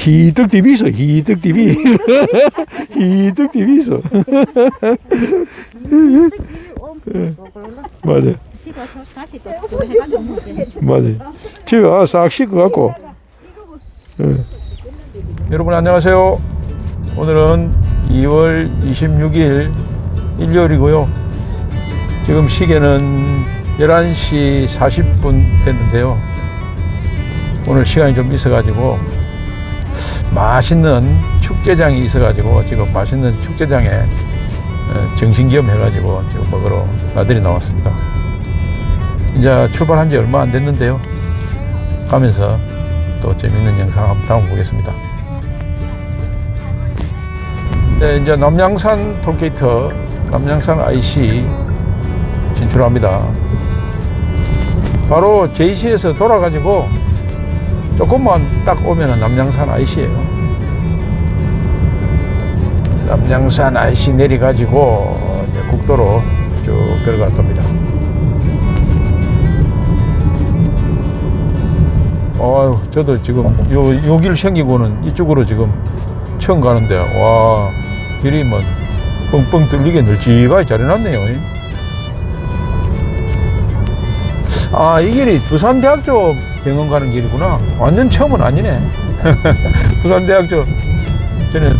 희득 TV 있어, 희득 TV. 희득 TV 있어. 맞아, 다시 또 해가지고 먹게. 맞아. 집에 와서 싹 씻고 갖고. 예. 여러분 안녕하세요. 오늘은 2월 26일 일요일이고요. 지금 시계는 11시 40분 됐는데요. 오늘 시간이 좀 있어가지고 맛있는 축제장이 있어가지고 지금 맛있는 축제장에 어, 정신기염 해가지고 지금 먹으러 나들이 나왔습니다. 이제 출발한 지 얼마 안 됐는데요. 가면서 또 재밌는 영상 한번 담아보겠습니다. 네, 이제 남양산 톨게이트, 남양산 IC 진출합니다. 바로 JC에서 돌아가지고 조금만 딱 오면은 남양산 IC예요. 남양산 IC 내려가지고 이제 국도로 쭉 들어갈 겁니다. 어유 저도 지금 요, 요길 생기고는 이쪽으로 지금 처음 가는데 와 길이 뭐 뻥뻥 뚫리게 널찍하게 잘 해놨네요. 아 이 길이 부산대학 쪽 병원 가는 길이구나. 완전 처음은 아니네. 부산대학교 전에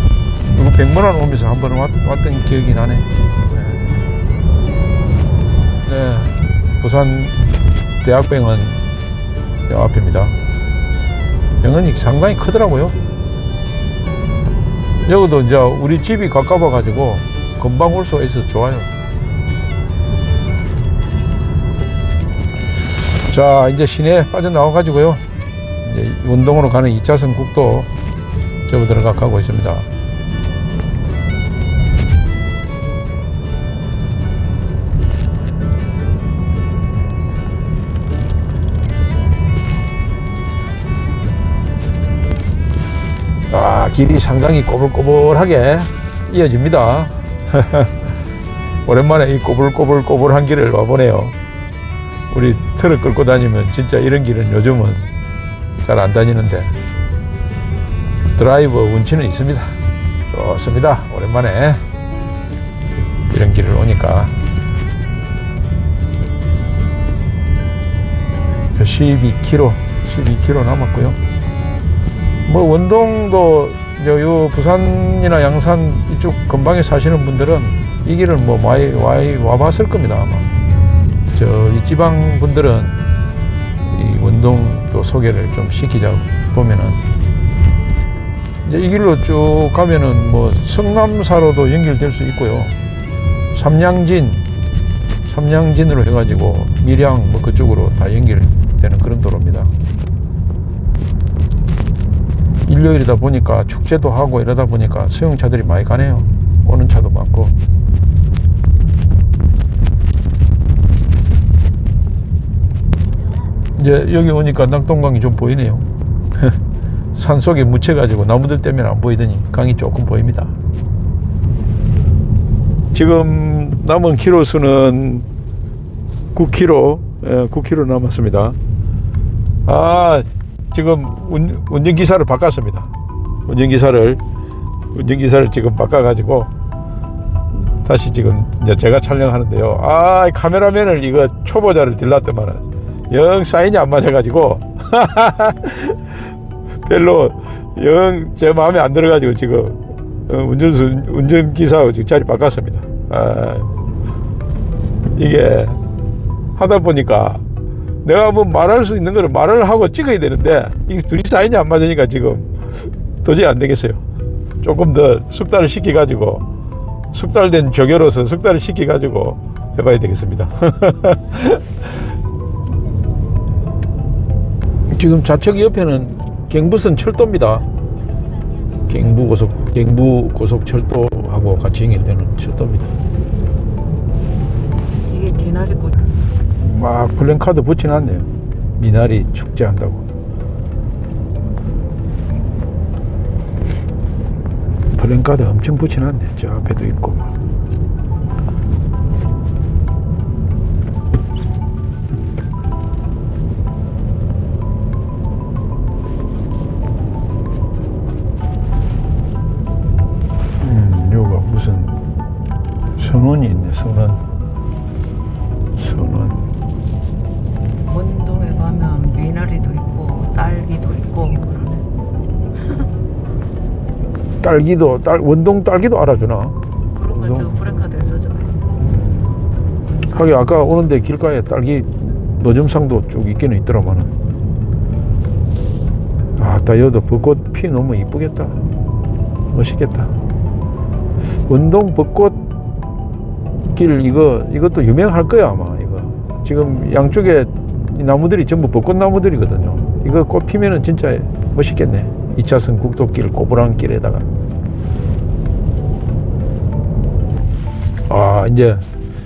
누구 백문안 오면서 한 번 왔던 기억이 나네. 네. 네. 부산 대학병원 요 앞입니다. 병원이 상당히 크더라고요. 여기도 이제 우리 집이 가까워 가지고 금방 올 수가 있어서 좋아요. 자, 이제 시내 빠져나와 가지고요. 이제 운동으로 가는 2차선 국도 저부 들어가 가고 있습니다. 아, 길이 상당히 꼬불꼬불하게 이어집니다. 오랜만에 이 꼬불꼬불꼬불한 길을 와보네요. 우리 트럭 끌고 다니면 진짜 이런 길은 요즘은 잘 안 다니는데 드라이버 운치는 있습니다. 좋습니다. 오랜만에 이런 길을 오니까 12km, 12km 남았고요. 뭐 원동도 요, 요 부산이나 양산 이쪽 근방에 사시는 분들은 이 길을 뭐 많이 와봤을 겁니다 아마. 저이 지방 분들은 이또 소개를 좀 시키자 보면은 이제 이 길로 쭉 가면은 뭐 성남사로도 연결될 수 있고요. 삼양진, 삼양진으로 해가지고 밀양 뭐 그쪽으로 다 연결되는 그런 도로입니다. 일요일이다 보니까 축제도 하고 이러다 보니까 수용차들이 많이 가네요. 오는 차도 많고. 이제 여기 오니까 낙동강이 좀 보이네요. 산 속에 묻혀가지고 나무들 때문에 안 보이더니 강이 조금 보입니다. 지금 남은 키로수는 9km, 예, 9km 남았습니다. 아, 지금 운, 운전기사를 바꿨습니다. 운전기사를, 운전기사를 지금 바꿔가지고 다시 지금 제가 촬영하는데요. 아, 이 카메라맨을 이거 초보자를 들렀더만은 영 사인이 안 맞아가지고 별로 영 제 마음에 안 들어가지고 지금 어, 운전수 운전기사하고 지금 자리 바꿨습니다. 아, 이게 하다 보니까 내가 뭐 말할 수 있는 거를 말을 하고 찍어야 되는데 이게 둘이 사인이 안 맞으니까 지금 도저히 안 되겠어요. 조금 더 숙달을 시켜가지고 숙달된 조교로서 숙달을 시켜가지고 해봐야 되겠습니다. 지금 좌측 옆에는 경부선 철도입니다. 경부 고속 경부 고속 철도하고 같이 연결되는 철도입니다. 이게 개나리 꽃. 막 플랜카드 붙여놨네요. 미나리 축제한다고. 플랜카드 엄청 붙여놨네. 저 앞에도 있고. 딸기도, 딸, 원동 딸기도 알아주나? 그런 거 저거 브레카드에 써줘요. 하긴 아까 오는데 길가에 딸기 노점상도 쭉 있기는 있더라마는. 아, 따 여도 벚꽃 피 너무 이쁘겠다. 멋있겠다. 원동 벚꽃 길 이거 이것도 유명할 거야 아마 이거. 지금 양쪽에 이 나무들이 전부 벚꽃 나무들이거든요. 이거 꽃 피면은 진짜 멋있겠네. 2차선 국도길 고브랑 길에다가. 아 이제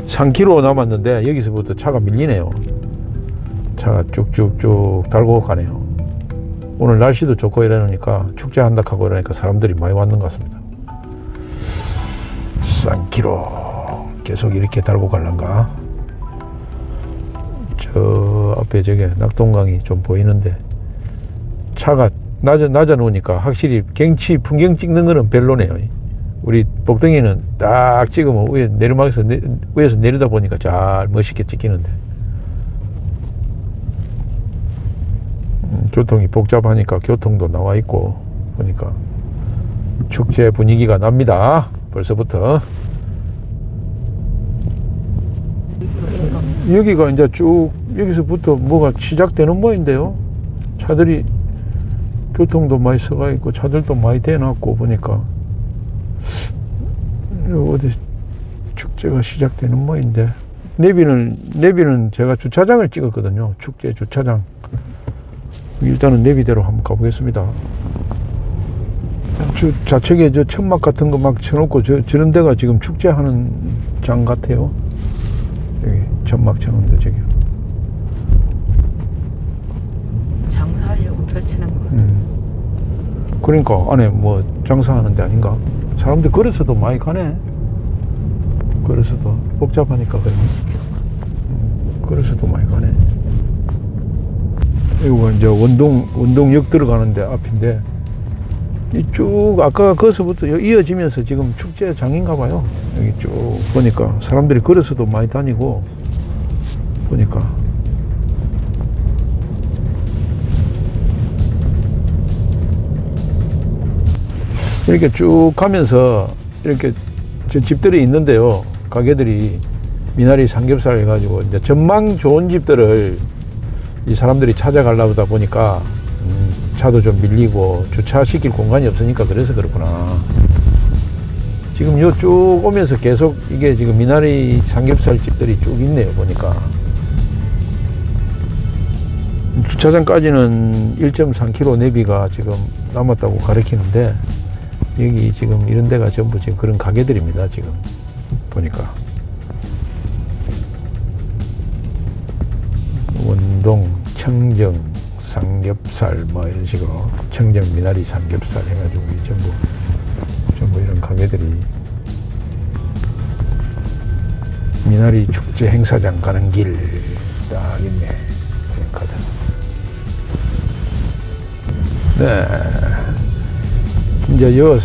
3km 남았는데 여기서부터 차가 밀리네요. 차가 쭉쭉쭉 달고 가네요. 오늘 날씨도 좋고 이러니까 축제한다 하고 이러니까 사람들이 많이 왔는 것 같습니다. 3km 계속 이렇게 달고 갈란가? 저 앞에 저게 낙동강이 좀 보이는데 차가 낮아, 낮아 놓으니까 확실히 경치 풍경 찍는 거는 별로네요. 우리 복덩이는 딱 찍으면 위에 내리막에서 내, 위에서 내리다 보니까 잘 멋있게 찍히는데 음, 교통이 복잡하니까 교통도 나와 있고 보니까 축제 분위기가 납니다. 벌써부터 여기가 이제 쭉 여기서부터 뭐가 시작되는 모인데요. 차들이 교통도 많이 서가 있고 차들도 많이 대놨고 보니까 어디 축제가 시작되는 모인데 내비는 내비는 제가 주차장을 찍었거든요. 축제 주차장. 일단은 내비대로 한번 가보겠습니다. 저 좌측에 저 천막 같은 거 막 쳐놓고 저, 저런 데가 지금 축제하는 장 같아요. 여기 천막 쳐놓은 데 저기. 장사하려고 펼치는 거. 음. 그러니까 안에 뭐 장사하는 데 아닌가? 사람들 걸어서도 많이 가네. 걸어서도 복잡하니까 그러면. 음, 걸어서도 많이 가네. 여기가 이제 원동 원동역 들어가는데 앞인데 이쭉 아까 거기서부터 여- 이어지면서 지금 축제 장인가 봐요. 여기 쭉 보니까 사람들이 걸어서도 많이 다니고 보니까 이렇게 쭉 가면서 이렇게 저 집들이 있는데요. 가게들이 미나리 삼겹살 해가지고 이제 전망 좋은 집들을 이 사람들이 찾아가려 다 보니까 음, 차도 좀 밀리고 주차시킬 공간이 없으니까 그래서 그렇구나. 지금 요 쭉 오면서 계속 이게 지금 미나리 삼겹살 집들이 쭉 있네요. 보니까. 주차장까지는 1.3km 내비가 지금 남았다고 가리키는데 여기 지금 이런 데가 전부 지금 그런 가게들입니다. 지금 보니까 원동, 청정, 삼겹살 뭐 이런 식으로 청정 미나리 삼겹살 해가지고 이 전부 전부 이런 가게들이 미나리 축제 행사장 가는 길 딱 있네. 카드. 네. 이제 요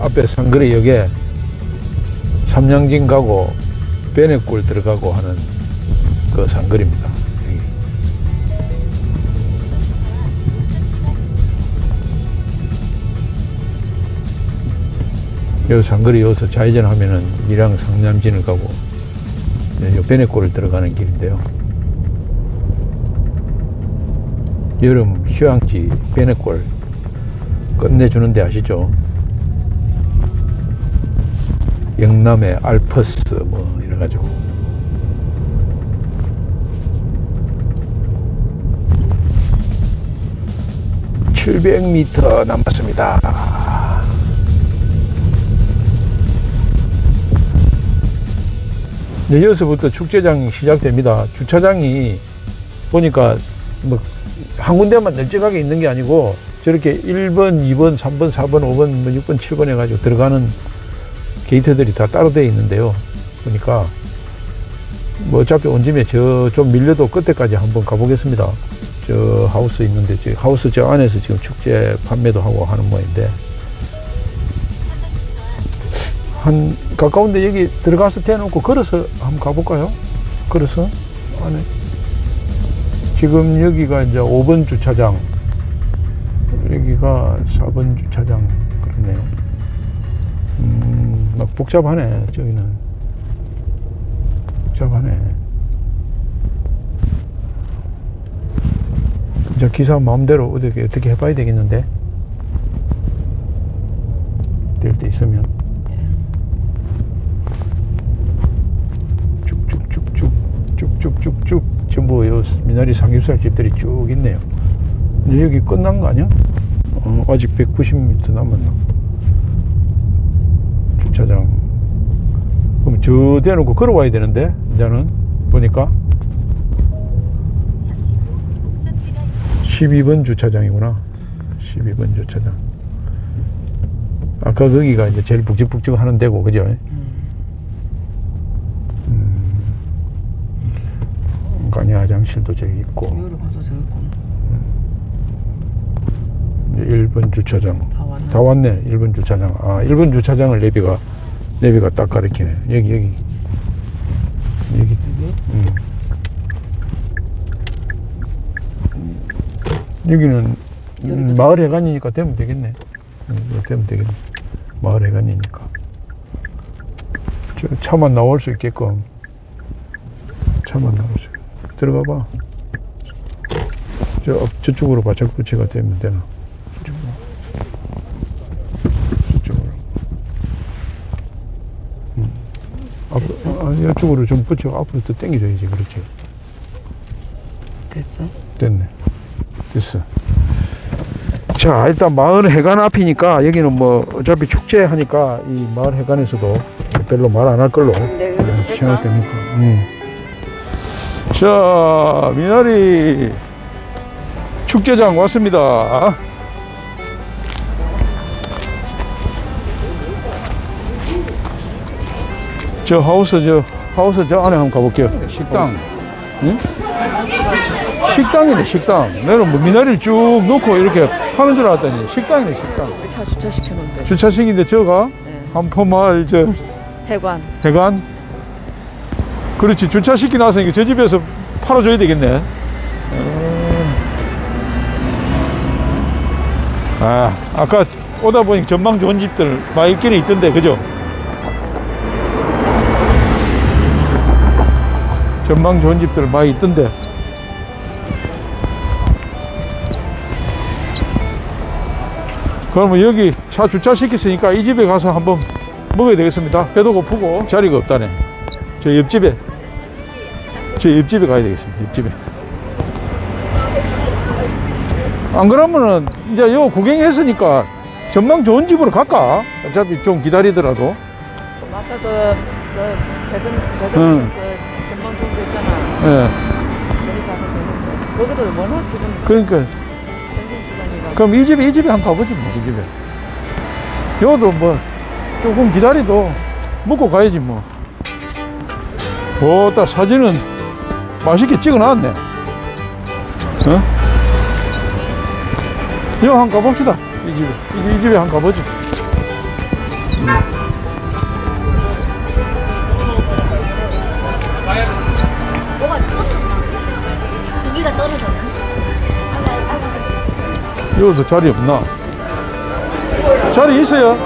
앞에 상거리 역에 삼양진 가고 베네골 들어가고 하는 그 상거리입니다. 여기. 요 상거리 여기서 좌회전하면은 밀양 상남진을 가고 네, 요 베네골을 들어가는 길인데요. 여름 휴양지 베네골 끝내주는 데 아시죠? 영남의 알퍼스 뭐 이래가지고. (700m) 남았습니다. 네, 여기서부터 축제장이 시작됩니다. 주차장이 보니까 뭐 한 군데만 널찍하게 있는 게 아니고 저렇게 1번, 2번, 3번, 4번, 5번, 뭐 6번, 7번 해가지고 들어가는 게이트들이 다 따로 되어 있는데요. 보니까 뭐 어차피 온 김에 저 좀 밀려도 끝에까지 한번 가보겠습니다. 저 하우스 있는데 저 하우스 저 안에서 지금 축제 판매도 하고 하는 모양인데 한 가까운데 여기 들어가서 대놓고 걸어서 한번 가볼까요? 걸어서 안에 지금 여기가 이제 5번 주차장 여기가 4번 주차장 그러네요. 음, 막 복잡하네 저기는 복잡하네. 이제 기사 마음대로 어떻게 어떻게 해봐야 되겠는데 될 때 있으면. 쭉쭉쭉쭉 쭉쭉쭉쭉 전부 요 미나리 삼겹살 집들이 쭉 있네요. 여기 끝난 거 아니야? 어, 아직 190m 남았나? 주차장. 그럼 저 대놓고 걸어와야 되는데 이제는 보니까 잠시 후 목적지가 있습니다. 12번 주차장이구나. 12번 주차장. 아까 거기가 이제 제일 북적북적 하는 데고, 그죠? 음. 간이 화장실도 저기 있고, 이거를 봐도 되겠구나. 이제 1번 주차장. 다 왔네, 1번 주차장. 아, 1번 주차장을 내비가, 내비가 딱 가리키네. 여기, 여기. 여기. 음. 여기는 음, 마을 해관이니까 되면 되겠네. 음, 이거 되면 되겠네. 마을 해관이니까. 저 차만 나올 수 있게끔. 차만 나올 수 있게. 들어가 봐. 저, 앞- 저쪽으로 바짝 붙이가 되면 되나? 저쪽으로. 음. 앞, 아, 이쪽으로 좀 붙여. 앞으로 더 당겨줘야지. 그렇지. 됐어? 됐네. 됐어. 자, 일단 마을 해관 앞이니까 여기는 뭐 어차피 축제 하니까 이 마을 해관에서도 별로 말 안 할 걸로 네, 됐다. 생각되니까. 음. 자, 미나리 축제장 왔습니다. 저 하우스 저 하우스 저 안에 한번 가볼게요. 식당. 응? 식당이네 식당. 내가 뭐 미나리를 쭉 놓고 이렇게 파는 줄 알았더니 식당이네 식당. 차 주차 시켜놓은데. 주차식인데 저가 네. 한포마을 저 해관. 해관. 그렇지 주차시키 나서 저 집에서 팔아줘야 되겠네. 어. 아 아까 오다 보니 전망 좋은 집들 많이 있기는 있던데 그죠? 전망 좋은 집들 많이 있던데. 그러면 여기 차 주차시켰으니까 이 집에 가서 한번 먹어야 되겠습니다. 배도 고프고 자리가 없다네. 저 옆집에 저 옆집에 가야 되겠습니다. 옆집에. 안 그러면은 이제 요 구경했으니까 전망 좋은 집으로 갈까? 어차피 좀 기다리더라도. 아까 그, 그, 대금, 대금, 응. 그, 전망 좋은 거 있잖아. 예. 저기 가서 되는데. 거기도 워낙 지금 그러니까. 그럼 이 집에 이 집에 한번 가보지 뭐 이 집에. 요도 뭐 조금 기다리도 먹고 가야지 뭐. 오딱 사진은 맛있게 찍어놨네. 어? 요 한번 가봅시다. 이 집에 이, 이 집에 한번 가보지. 여기도 자리 없나? 자리 있어요?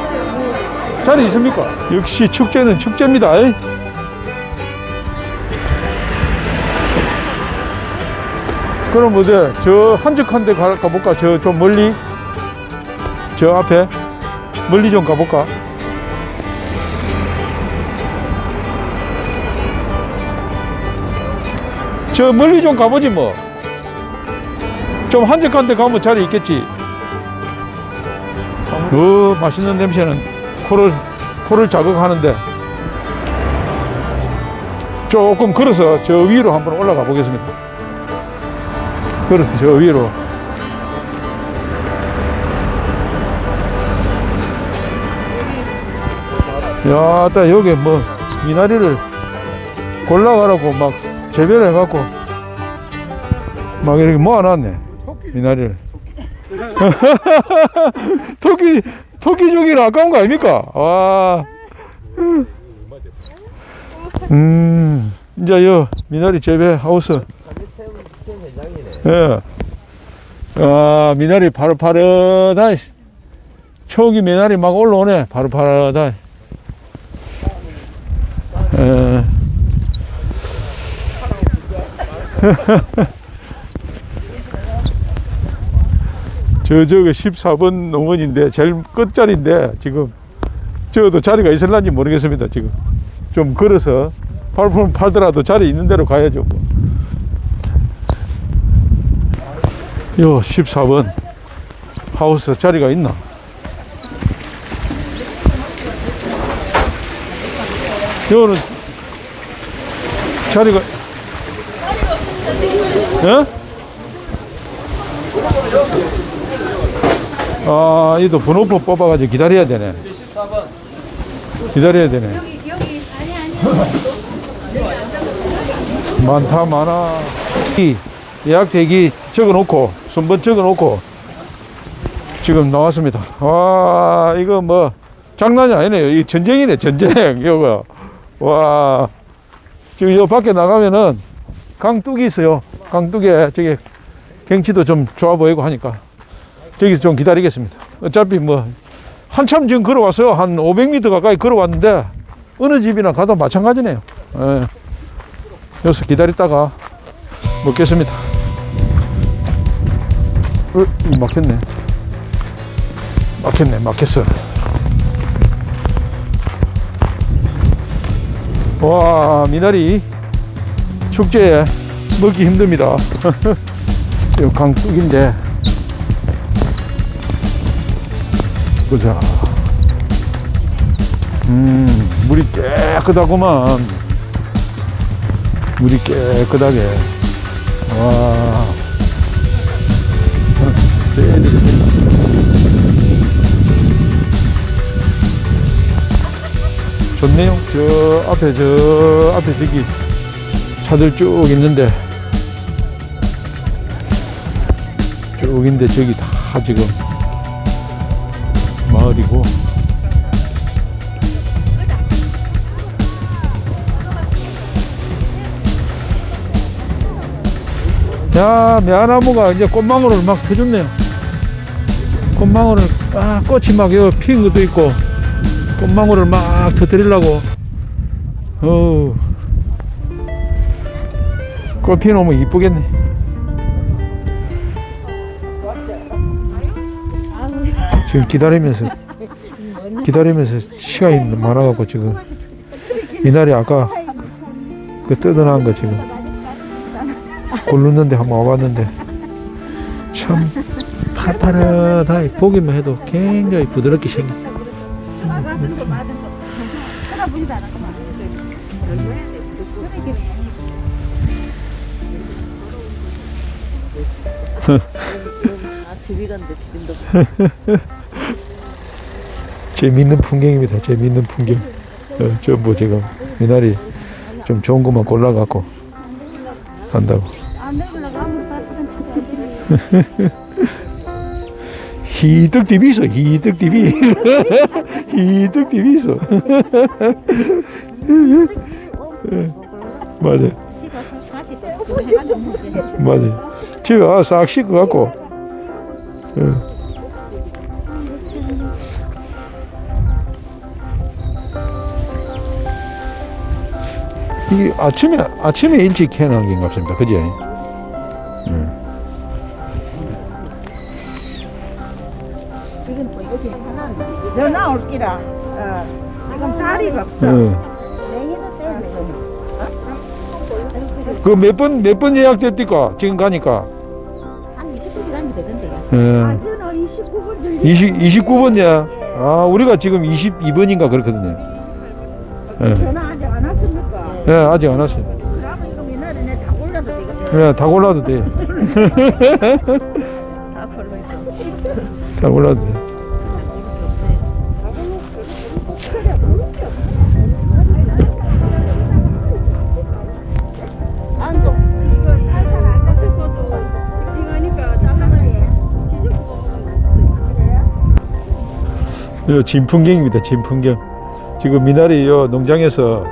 자리 있습니까? 역시 축제는 축제입니다. 이. 그럼 어디 저 한적한 데 가, 가볼까? 저 좀 멀리? 저 앞에? 멀리 좀 가볼까? 저 멀리 좀 가보지 뭐. 좀 한적한 데 가면 자리 있겠지. 그 맛있는 냄새는 코를 코를 자극하는데 조금 걸어서 저 위로 한번 올라가 보겠습니다. 걸어서 저 위로. 야, 딱 여기 뭐 미나리를 골라가라고 막 재배를 해갖고 막 이렇게 모아놨네. 미나리를. 토끼, 토끼 주기는 아까운 거 아닙니까? 와, 음, 이제 요 미나리 재배 하우스. 예. 아, 미나리 파릇파릇하이. 초기 미나리 막 올라오네. 파릇파릇하이. 예. 저, 저거 14번 농원인데, 제일 끝자리인데, 지금, 저도 자리가 있을란지 모르겠습니다, 지금. 좀 걸어서, 팔 팔더라도 자리 있는 대로 가야죠, 뭐. 요 14번 하우스 자리가 있나? 요는 자리가 예? 아, 이도 번호표 뽑아가지고 기다려야 되네. 기다려야 되네. 많다, 많아. 이 예약 대기 적어 놓고, 순번 적어 놓고, 지금 나왔습니다. 와, 이거 뭐, 장난이 아니네요. 이 전쟁이네, 전쟁. 이거. 와, 지금 요 밖에 나가면은 강둑이 있어요. 강둑에 저기 경치도 좀 좋아 보이고 하니까 저기서 좀 기다리겠습니다. 어차피 뭐 한참 지금 걸어왔어요. 한 500m 가까이 걸어왔는데 어느 집이나 가도 마찬가지네요. 예. 여기서 기다리다가 먹겠습니다. 어, 이 막혔네. 막혔네, 막혔어. 와, 미나리 축제에 먹기 힘듭니다. 이 강둑인데. 보자. 음, 물이 깨끗하구만. 물이 깨끗하게. 와. 좋네요. 저 앞에, 저 앞에 저기 차들 쭉 있는데. 쭉 있는데 저기 다 지금 야, 매화나무가 이제 꽃망울을 막 펴줬네요. 꽃망울을, 아, 꽃이 막 여기 핀 것도 있고, 꽃망울을 막 터뜨리려고. 어우. 꽃 피놓으면 이쁘겠네. 지금 기다리면서, 기다리면서 시간이 많아갖고 지금, 이날이 아까 그 뜯어나온 거 지금. 고르는데 한번 와봤는데 참 팔팔하다 보기만 해도 굉장히 부드럽게 생긴 재밌는 풍경입니다. 재밌는 풍경. 어, 전부 지금 미나리 좀 좋은 것만 골라갖고 한다고 희득 TV 있어 희득 TV. 희득 TV 있어. 맞아 맞아 집에 와서 싹 씻고 갖고. 어. 이게 아침에 아침에 일찍 해놓은 게 같습니다 그지? 전화 올 기라. 어, 지금 자리가 없어. 어. 냉이도 써야 되거든. 그몇 번 몇 번 예약됐디까 지금 가니까 한 20분 가면 되던데. 예. 저는 29분 들리. 20, 29번이야. 아, 우리가 지금 22번인가 그렇거든요. 예. 전화 아직 안 왔습니까? 예, 아직 안 왔어요. 그러면 이거 미나리 내다 골라도 되거든. 예, 다 골라도 돼. 다 걸로 있어. 다 골라도 돼. 진풍경입니다, 진풍경. 지금 미나리 요 농장에서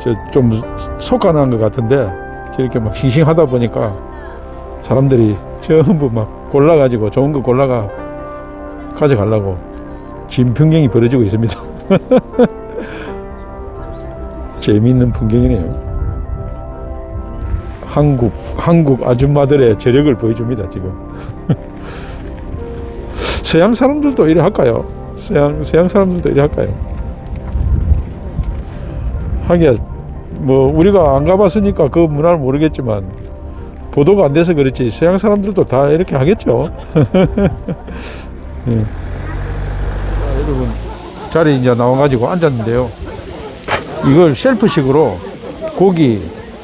저좀 속아난 것 같은데 저렇게 막 싱싱하다 보니까 사람들이 전부 막 골라가지고 좋은 거 골라가 가져가려고 지금 풍경이 벌어지고 있습니다. 재미있는 풍경이네요. 한국 한국 아줌마들의 재력을 보여줍니다 지금. 서양 사람들도 이래 할까요? 서양 서양 사람들도 이래 할까요? 하기야 뭐 우리가 안 가봤으니까 그 문화를 모르겠지만 보도가 안 돼서 그렇지 서양 사람들도 다 이렇게 하겠죠. 예. 자, 여러분 자리 이제 나와가지고 앉았는데요. 이걸 셀프식으로 고기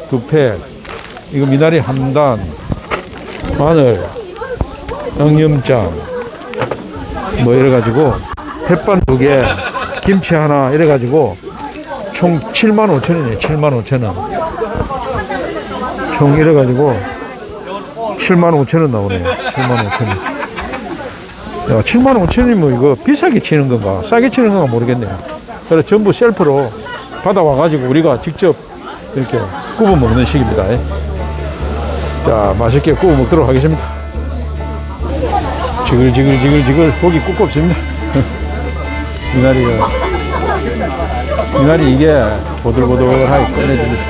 두 팩, 이거 미나리 한 단, 마늘, 양념장, 뭐 이래가지고 햇반 두 개, 김치 하나 이래가지고 총 7만 5천 원이에요. 7만 5천 원. 총 이래가지고 7만 5천 원 나오네요. 7만 5천 원. 야, 7만 5천 원이면 뭐 이거 비싸게 치는 건가, 싸게 치는 건가 모르겠네요. 그래서 전부 셀프로 받아와가지고 우리가 직접 이렇게 구워 먹는 식입니다. 자, 맛있게 구워 먹도록 하겠습니다. 지글지글지글지글 고기 굽겁습니다. 미나리가 미나리 이게 보들보들하게 꺼내줍니다.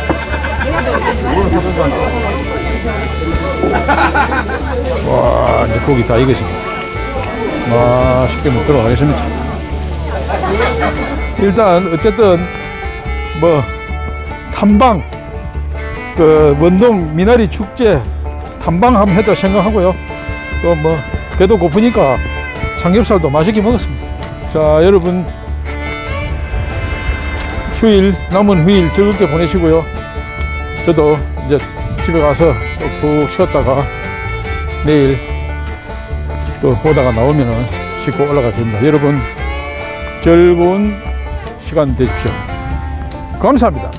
와, 이제 고기 다 익었습니다. 맛있게 먹도록 하겠습니다. 일단 어쨌든 뭐 탐방 그 원동 미나리 축제 탐방 한번 해도 생각하고요. 또 뭐 배도 고프니까 삼겹살도 맛있게 먹었습니다. 자 여러분 휴일 남은 휴일 즐겁게 보내시고요. 저도 이제 집에 가서 또푹 쉬었다가 내일 또 오다가 나오면은 씻고 올라갈 겁니다. 여러분 즐거운 시간 되십시오. 감사합니다.